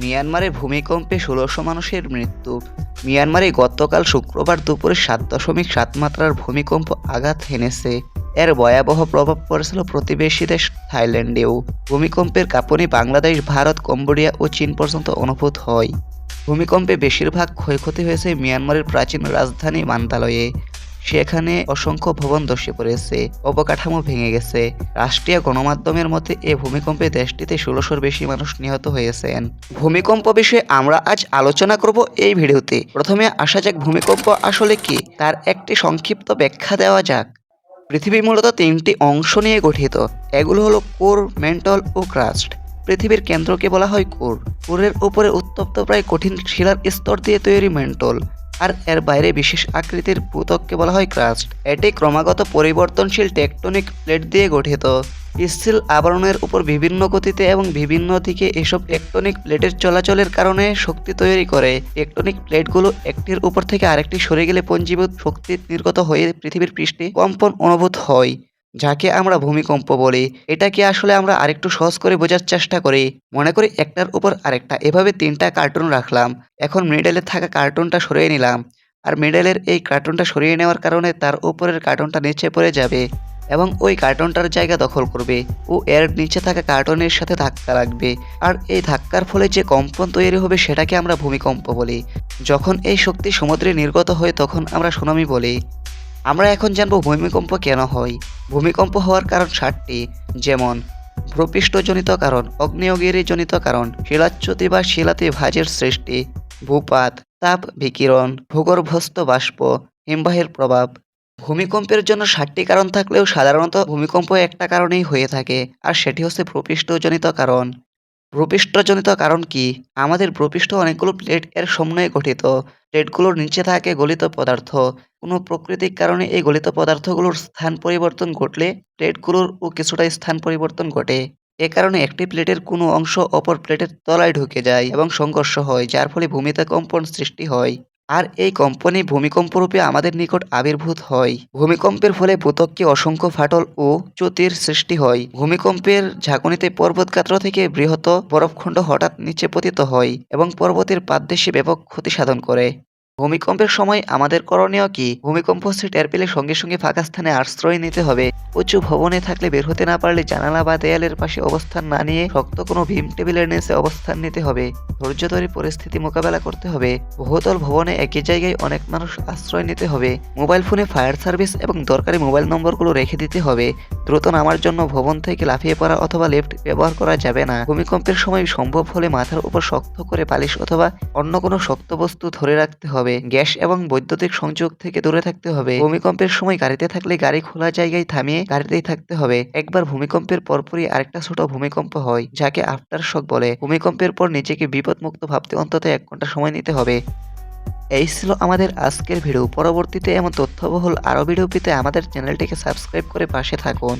মিয়ানমারে ভূমিকম্পে ষোলোশো মানুষের মৃত্যু। মিয়ানমারে গতকাল শুক্রবার দুপুরে সাত দশমিক সাত মাত্রার ভূমিকম্প আঘাত হেনেছে। এর ভয়াবহ প্রভাব পড়েছিল প্রতিবেশী দেশ থাইল্যান্ডেও। ভূমিকম্পের কাঁপুনি বাংলাদেশ, ভারত, কম্বোডিয়া ও চীন পর্যন্ত অনুভূত হয়। ভূমিকম্পে বেশিরভাগ ক্ষয়ক্ষতি হয়েছে মিয়ানমারের প্রাচীন রাজধানী মান্দালয়ে। সেখানে অসংখ্য ভবন ধসে পড়েছে, অবকাঠামো ভেঙে গেছে। রাষ্ট্রীয় গণমাধ্যমের মতে এ ভূমিকম্পে দেশটিতে ষোলোশোর বেশি মানুষ নিহত হয়েছেন। ভূমিকম্প বিষয়ে আমরা আজ আলোচনা করব এই ভিডিওতে। প্রথমে আসা যাক ভূমিকম্প আসলে কি, তার একটি সংক্ষিপ্ত ব্যাখ্যা দেওয়া যাক। পৃথিবী মূলত তিনটি অংশ নিয়ে গঠিত, এগুলো হলো কোর, মেন্টল ও ক্রাস্ট। পৃথিবীর কেন্দ্রকে বলা হয় কোর। কোরের উপরে উত্তপ্ত প্রায় কঠিন শিলার স্তর দিয়ে তৈরি মেন্টল। আর এর বাইরে বিশেষ আকৃতির ভূতককে বলা হয় ক্রাস্ট। এটি ক্রমাগত পরিবর্তনশীল টেকটনিক প্লেট দিয়ে গঠিত। স্থিল আবরণের উপর বিভিন্ন গতিতে এবং বিভিন্ন দিকে এসব টেকটনিক প্লেটের চলাচলের কারণে শক্তি তৈরি করে। টেকটনিক প্লেটগুলো একটির উপর থেকে আরেকটি সরে গেলে পঞ্জীভূত শক্তি নির্গত হয়ে পৃথিবীর পৃষ্ঠে কম্পন অনুভূত হয়। যাকে আমরা ভূমিকম্প বলি, এটাকে আসলে আমরা আরেকটু সহজ করে বোঝার চেষ্টা করি। মনে করি একটার উপর আরেকটা। এভাবে তিনটা কার্টুন রাখলাম। এখন মিডেলে থাকা কার্টুনটা সরিয়ে নিলাম। আর মিডেলের এই কার্টুনটা সরিয়ে নেওয়ার কারণে তার উপরের কার্টুনটা নিচে পড়ে যাবে এবং ওই কার্টুনটার জায়গা দখল করবে ও এর নিচে থাকা কার্টুনের সাথে ধাক্কা লাগবে। আর এই ধাক্কার ফলে যে কম্পন তৈরি হবে সেটাকে আমরা ভূমিকম্প বলি। যখন এই শক্তি সমুদ্রে নির্গত হয় তখন আমরা সুনামি বলি। আমরা এখন জানব ভূমিকম্প কেন হয়। ভূমিকম্প হওয়ার কারণ সাতটি, যেমন ভূপৃষ্ঠজনিত কারণ অগ্নেয়গিরিজনিত কারণ, শিলাচ্যুতি বা শিলাতে ভাজের সৃষ্টি, ভূপাত, তাপ বিকিরণ, ভূগর্ভস্থ বাষ্প, হিমবাহের প্রভাব। ভূমিকম্পের জন্য ষাটটি কারণ থাকলেও সাধারণত ভূমিকম্প একটা কারণেই হয়ে থাকে, আর সেটি হচ্ছে ভূপৃষ্ঠজনিত কারণ। ভূপৃষ্ঠজনিত কারণ কি? আমাদের ভূপৃষ্ঠ অনেকগুলো প্লেট এর সমন্বয়ে গঠিত। প্লেটগুলোর নিচে থাকে গলিত পদার্থ। কোনো প্রকৃতিক কারণে এই গলিত পদার্থগুলোর স্থান পরিবর্তন ঘটলে প্লেটগুলোর ও কিছুটা স্থান পরিবর্তন ঘটে। এ কারণে একটি প্লেটের কোনো অংশ অপর প্লেটের তলায় ঢুকে যায় এবং সংঘর্ষ হয়, যার ফলে ভূমিতে কম্পন সৃষ্টি হয়। আর এই কম্পনে ভূমিকম্প রূপে আমাদের নিকট আবির্ভূত হয়। ভূমিকম্পের ফলে ভূতককে অসংখ্য ফাটল ও চ্যুতির সৃষ্টি হয়। ভূমিকম্পের ঝাঁকুনিতে পর্বতগাত্র থেকে বৃহৎ বরফখণ্ড হঠাৎ নিচে পতিত হয় এবং পর্বতের পাদদেশে ব্যাপক ক্ষতি সাধন করে। ভূমিকম্পের সময় আমাদের করণীয় কি? ভূমিকম্প হচ্ছে টের পেলে সঙ্গে সঙ্গে ফাঁকা স্থানে আশ্রয় নিতে হবে। উঁচু ভবনে থাকলে বের হতে না পারলে জানালা বা দেয়ালের পাশে অবস্থান না নিয়ে শক্ত কোনো ভীম টেবিলের নিচে অবস্থান নিতে হবে। ধৈর্য ধরে পরিস্থিতি মোকাবেলা করতে হবে। বহুতল ভবনে একই জায়গায় অনেক মানুষ আশ্রয় নিতে হবে। মোবাইল ফোনে ফায়ার সার্ভিস এবং দরকারি মোবাইল নম্বরগুলো রেখে দিতে হবে। দ্রুত নামার জন্য ভবন থেকে লাফিয়ে পড়া অথবা লেফট ব্যবহার করা যাবে না। ভূমিকম্পের সময় সম্ভব হলে মাথার উপর শক্ত করে পালিশ অথবা অন্য কোনো শক্ত বস্তু ধরে রাখতে হবে। গ্যাস এবং বৈদ্যুতিক সংযোগ থেকে দূরে থাকতে হবে। ভূমিকম্পের সময় গাড়িতে থাকলে গাড়ি খোলা জায়গায় থামিয়ে গাড়িতেই থাকতে হবে। একবার ভূমিকম্পের পরপরই আরেকটা ছোট ভূমিকম্প হয়, যাকে আফটার শক বলে। ভূমিকম্পের পর নিজেকে বিপদমুক্ত ভাবতে অন্তত এক ঘণ্টা সময় নিতে হবে। এই ছিল আমাদের আজকের ভিডিও। পরবর্তীতে এমন তথ্যবহুল আরও ভিডিও পেতে আমাদের চ্যানেলটিকে সাবস্ক্রাইব করে পাশে থাকুন।